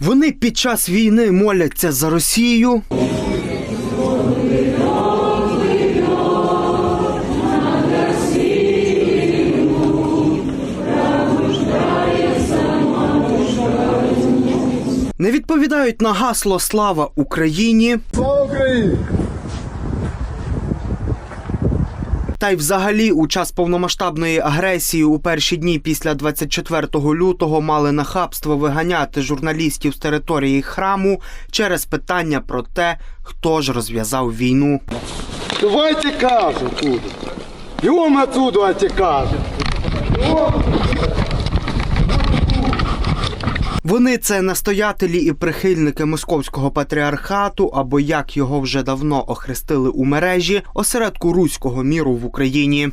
Вони під час війни моляться за Росію. Не відповідають на гасло Слава Україні. Слава Україні! Та й взагалі у час повномасштабної агресії у перші дні після 24 лютого мали нахабство виганяти журналістів з території храму через питання про те, хто ж розв'язав війну. Давайте оттуда. Бегом отсюда, давайте кажем. Вони це настоятелі і прихильники московського патріархату, або як його вже давно охрестили у мережі, осередку руського міру в Україні.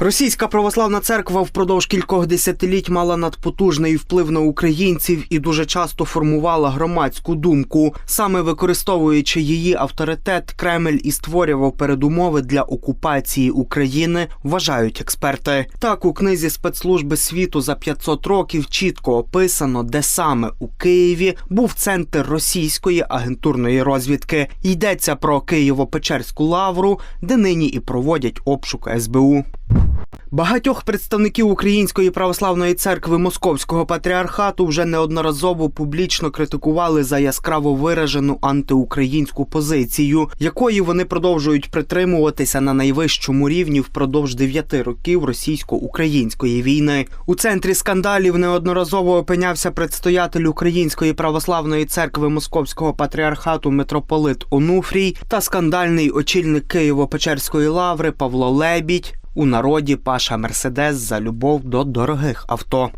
Російська православна церква впродовж кількох десятиліть мала надпотужний вплив на українців і дуже часто формувала громадську думку. Саме використовуючи її авторитет, Кремль і створював передумови для окупації України, вважають експерти. Так у книзі спецслужби світу за 500 років чітко описано, де саме у Києві був центр російської агентурної розвідки. Йдеться про Києво-Печерську лавру, де нині і проводять обшук СБУ. Багатьох представників Української православної церкви Московського патріархату вже неодноразово публічно критикували за яскраво виражену антиукраїнську позицію, якої вони продовжують притримуватися на найвищому рівні впродовж дев'яти років російсько-української війни. У центрі скандалів неодноразово опинявся предстоятель Української православної церкви Московського патріархату митрополит Онуфрій та скандальний очільник Києво-Печерської лаври Павло Лебідь. У народі Паша Мерседес за любов до дорогих авто.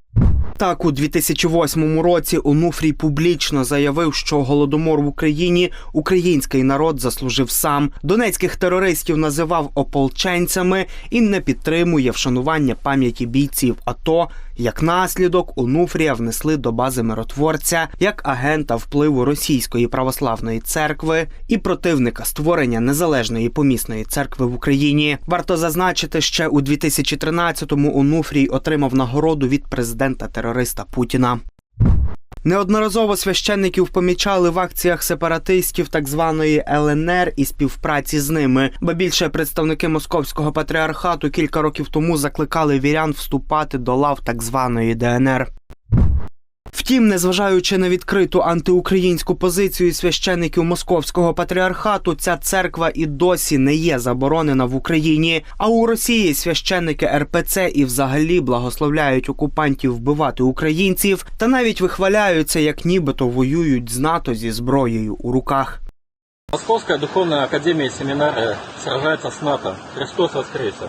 Так, у 2008 році Онуфрій публічно заявив, що голодомор в Україні український народ заслужив сам. Донецьких терористів називав ополченцями і не підтримує вшанування пам'яті бійців. АТО. як наслідок Онуфрія внесли до бази миротворця як агента впливу російської православної церкви і противника створення незалежної помісної церкви в Україні. Варто зазначити, ще у 2013-му Онуфрій отримав нагороду від президента терориста Путіна. Неодноразово священників помічали в акціях сепаратистів так званої ЛНР і співпраці з ними. Ба більше представники московського патріархату кілька років тому закликали вірян вступати до лав так званої ДНР. Втім, незважаючи на відкриту антиукраїнську позицію священиків московського патріархату, ця церква і досі не є заборонена в Україні. А у Росії священники РПЦ і взагалі благословляють окупантів вбивати українців та навіть вихваляються, як нібито воюють з НАТО зі зброєю у руках. Московская духовная академия и семинария сражается с НАТО. Христос воскресе!